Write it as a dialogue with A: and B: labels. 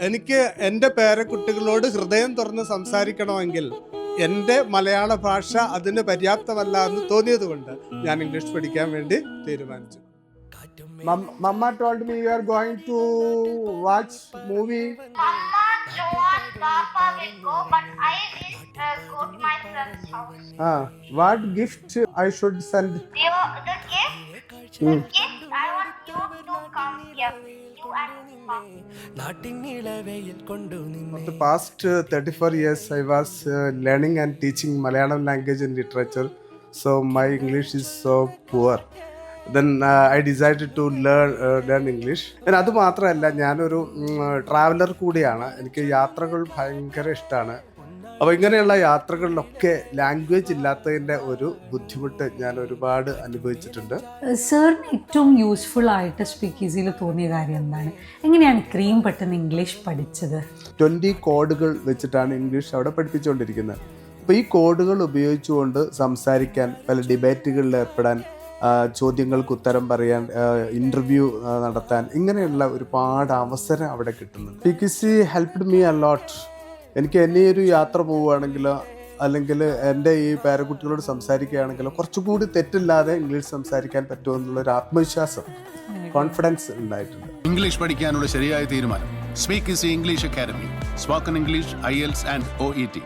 A: എനിക്ക് എന്റെ പേരക്കുട്ടികളോട് ഹൃദയം തുറന്ന് സംസാരിക്കണമെങ്കിൽ എന്റെ മലയാള ഭാഷ അതിന് പര്യാപ്തമല്ല എന്ന് തോന്നിയത് കൊണ്ട് ഞാൻ ഇംഗ്ലീഷ് പഠിക്കാൻ വേണ്ടി തീരുമാനിച്ചു mamma told me you are going to watch movie. Ah what gift I should send
B: the gift, the gift, I want you to come here.
A: Past thirty four years I was learning and teaching Malayalam language and literature so my English is so poor then I decide to learn English then അത് മാത്രമല്ല ഞാനൊരു traveller കൂടിയാണ്. എനിക്ക് യാത്രകൾ ഭയങ്കര ഇഷ്ടമാണ് അപ്പോൾ ഇങ്ങനെയുള്ള യാത്രകളിലൊക്കെ ലാംഗ്വേജ് ഇല്ലാത്തതിന്റെ ഒരു ബുദ്ധിമുട്ട് ഞാൻ ഒരുപാട് അനുഭവിച്ചിട്ടുണ്ട്.
C: സാറിന് ഏറ്റവും യൂസ്ഫുൾ ആയിട്ട് സ്പീക്ക് ഈസിയിൽ തോന്നിയ കാര്യം എന്താണ്? എങ്ങനെയാണ് ക്രീം പെട്ടെന്ന് ഇംഗ്ലീഷ് പഠിച്ചത്?
A: ട്വന്റി കോഡുകൾ വെച്ചിട്ടാണ് ഇംഗ്ലീഷ് അവിടെ പഠിപ്പിച്ചുകൊണ്ടിരിക്കുന്നത്. അപ്പോൾ ഈ കോഡുകൾ ഉപയോഗിച്ചുകൊണ്ട് സംസാരിക്കാൻ പല ഡിബേറ്റുകളിൽ ഏർപ്പെടാൻ ചോദ്യങ്ങൾക്ക് ഉത്തരം പറയാൻ ഇന്റർവ്യൂ നടത്താൻ ഇങ്ങനെയുള്ള ഒരുപാട് അവസരം അവിടെ കിട്ടുന്നുണ്ട്. P K C helped me a lot എനിക്ക് എന്നെ ഒരു യാത്ര പോവുകയാണെങ്കിലോ അല്ലെങ്കിൽ എന്റെ ഈ പേരക്കുട്ടികളോട് സംസാരിക്കുകയാണെങ്കിലോ കുറച്ചുകൂടി തെറ്റില്ലാതെ ഇംഗ്ലീഷ് സംസാരിക്കാൻ പറ്റുമെന്നുള്ളൊരു ആത്മവിശ്വാസം കോൺഫിഡൻസ് ഉണ്ടായിട്ടുണ്ട്.
D: ഇംഗ്ലീഷ് പഠിക്കാനുള്ള ശരിയായ തീരുമാനം. Speakeasy English academy spoken English IELTS and O E T